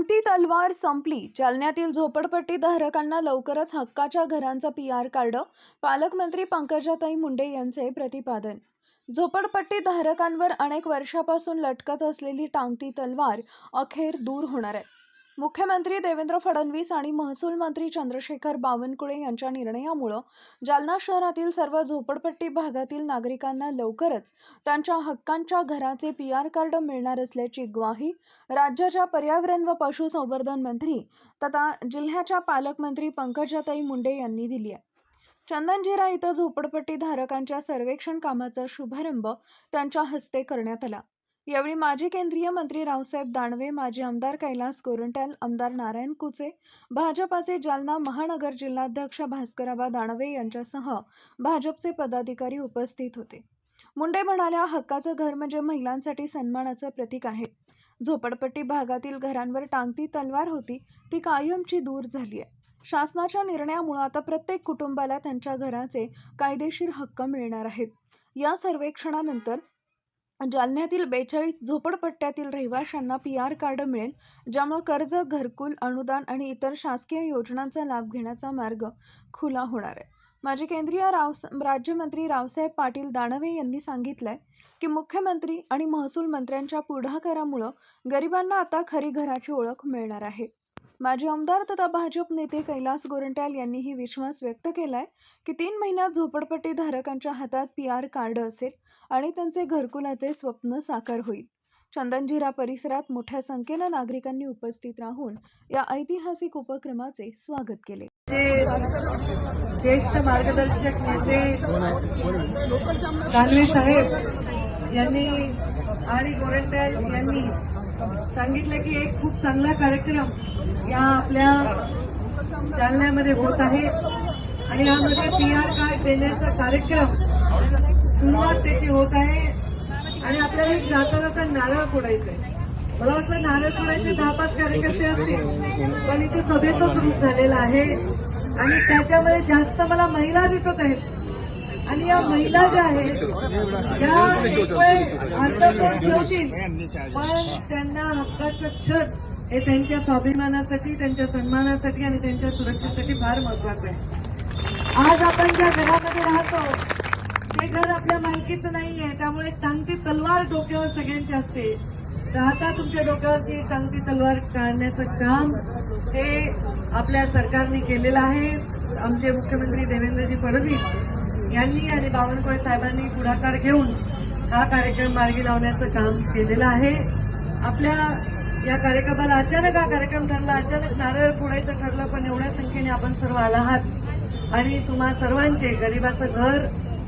टांगती तलवार संपली. जालन्यातील झोपडपट्टी धारकांना लवकरच हक्काच्या घरांचं पी आर कार्ड पालकमंत्री पंकजाताई मुंडे यांचे प्रतिपादन. झोपडपट्टी धारकांवर अनेक वर्षापासून लटकत असलेली टांगती तलवार अखेर दूर होणार आहे. मुख्यमंत्री देवेंद्र फडणवीस आणि महसूल मंत्री चंद्रशेखर बावनकुळे यांच्या निर्णयामुळं जालना शहरातील सर्व झोपडपट्टी भागातील नागरिकांना लवकरच त्यांच्या हक्कांच्या घराचे पी आर कार्ड मिळणार असल्याची ग्वाही राज्याच्या पर्यावरण व पशुसंवर्धन मंत्री तथा जिल्ह्याच्या पालकमंत्री पंकजाताई मुंडे यांनी दिली आहे. चंदनजिरा इथं झोपडपट्टी धारकांच्या सर्वेक्षण कामाचा शुभारंभ त्यांच्या हस्ते करण्यात आला. यावेळी माजी केंद्रीय मंत्री रावसाहेब दानवे माजी आमदार कैलास गोरंट्याल आमदार नारायण कुचे भाजपाचे जालना महानगर जिल्हाध्यक्ष भास्कराबा दानवे यांच्यासह भाजपचे पदाधिकारी उपस्थित होते. मुंडे म्हणाल्या हक्काचं घर म्हणजे महिलांसाठी सन्मानाचं प्रतीक आहे. झोपडपट्टी भागातील घरांवर टांगती तलवार होती ती कायमची दूर झाली आहे. शासनाच्या निर्णयामुळे आता प्रत्येक कुटुंबाला त्यांच्या घराचे कायदेशीर हक्क मिळणार आहेत. या सर्वेक्षणानंतर जालन्यातील बेचाळीस झोपडपट्ट्यातील रहिवाशांना पी आर कार्ड मिळेल ज्यामुळे कर्ज घरकुल अनुदान आणि इतर शासकीय योजनांचा लाभ घेण्याचा मार्ग खुला होणार आहे. माजी केंद्रीय राव राज्यमंत्री रावसाहेब पाटील दानवे यांनी सांगितलंय की मुख्यमंत्री आणि महसूल मंत्र्यांच्या पुढाकारामुळं गरिबांना आता खरी घराची ओळख मिळणार आहे. माजी आमदार तथा भाजप नेते कैलास गोरंट्याल यांनीही विश्वास व्यक्त केला आहे की तीन महिन्यात झोपडपट्टी धारकांच्या हातात पी आर कार्ड असेल आणि त्यांचे घरकुलाचे स्वप्न साकार होईल. चंदनजिरा परिसरात मोठ्या संख्येनं नागरिकांनी उपस्थित राहून या ऐतिहासिक उपक्रमाचे स्वागत केले. जे ज्येष्ठ मार्गदर्शक नेते दानवे साहेब यांनी आणि गोरंट्याल यांनी सांगितलं की एक खूप चांगला कार्यक्रम या आपल्या जालन्यामध्ये होत आहे. आणि यामध्ये पी आर कार्ड देण्याचा कार्यक्रम सुरुवात त्याची होत आहे. आणि आपल्याला एक जाता जाता नारळ फोडायचंय. मला वाटलं नारळ फोडायचे दहा पाच कार्यकर्ते असतील पण इथे सभेचं ग्रुप झालेला आहे. आणि त्याच्यामध्ये जास्त मला महिला दिसत आहेत. आणि या महिला ज्या आहेत त्या पण त्यांना हक्काचं छत हे त्यांच्या स्वाभिमानासाठी त्यांच्या सन्मानासाठी आणि त्यांच्या सुरक्षेसाठी फार महत्वाचं आहे. आज आपण ज्या घरामध्ये राहतो ते घर आपल्या मालकीचं नाहीये. त्यामुळे टांगती तलवार डोक्यावर सगळ्यांची असते. तर आता तुमच्या डोक्यावरची टांगती तलवार काढण्याचं काम हे आपल्या सरकारने केलेलं आहे. आमचे मुख्यमंत्री देवेंद्रजी फडणवीस यांनी आणि बावनकुळे साहेबांनी पुढाकार घेऊन हा कार्यक्रम मार्गी लावण्याचं काम केलेलं आहे. आपल्या या कार्यक्रमाला अचानक हा कार्यक्रम ठरला अचानक नारळ फोडायचं ठरलं पण एवढ्या संख्येने आपण सर्व आला आहात आणि तुम्हा सर्वांचे गरिबाचं घर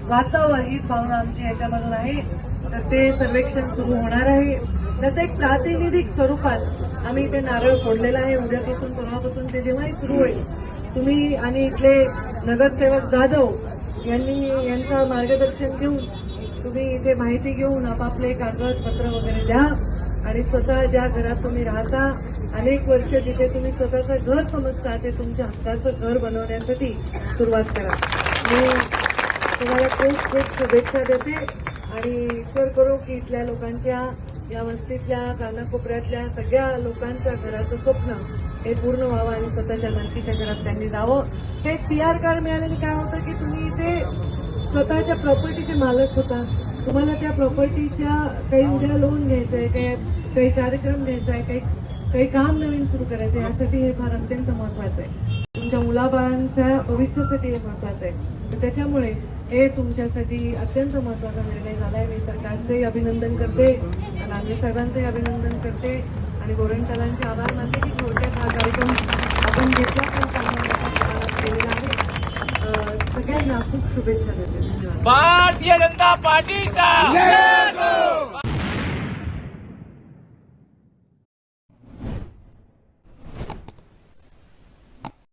वाचावं हीच भावना आमची याच्यामधून आहे. तर ते सर्वेक्षण सुरू होणार आहे. त्याचं एक प्रातिनिधिक स्वरूपात आम्ही इथे नारळ फोडलेलं आहे. उद्यापासून परवापासून ते जेव्हाही सुरू होईल तुम्ही आणि इथले नगरसेवक जाधव यांनी यांचं मार्गदर्शन घेऊन तुम्ही इथे माहिती घेऊन आपापले कागदपत्र वगैरे द्या आणि स्वतः ज्या घरात तुम्ही राहता अनेक वर्ष जिथे तुम्ही स्वतःचं घर समजता ते तुमच्या हक्काचं घर बनवण्यासाठी सुरुवात करा. मी तुम्हाला खूप खूप शुभेच्छा देते आणि ईश्वर करू की इथल्या लोकांच्या या वस्तीतल्या कानाकोपऱ्यातल्या सगळ्या लोकांच्या घराचं स्वप्न हे पूर्ण व्हावं आणि स्वतःच्या मालकीच्या घरात त्यांनी जावं. हे पी आर कार्ड मिळाल्याने काय होतं की तुम्ही इथे स्वतःच्या प्रॉपर्टीचे मालक होता. तुम्हाला त्या प्रॉपर्टीच्या काही उद्या लोन घ्यायचं आहे काही काही कार्यक्रम घ्यायचा आहे काही काही काम नवीन सुरू करायचं आहे यासाठी हे फार अत्यंत महत्वाचं आहे. तुमच्या मुलाबाळांच्या भविष्यासाठी हे महत्वाचं आहे. तर त्याच्यामुळे हे तुमच्यासाठी अत्यंत महत्त्वाचा निर्णय झालाय मी सरकारचंही अभिनंदन करते नांदे साहेबांचंही अभिनंदन करते आणि गोरंटलांचे आभार मानते की थोडक्यात हा कार्यक्रम आपण घेतला पण चांगल्या आहे. सगळ्यांना खूप शुभेच्छा देते. धन्यवाद. भारतीय जनता पार्टीचा!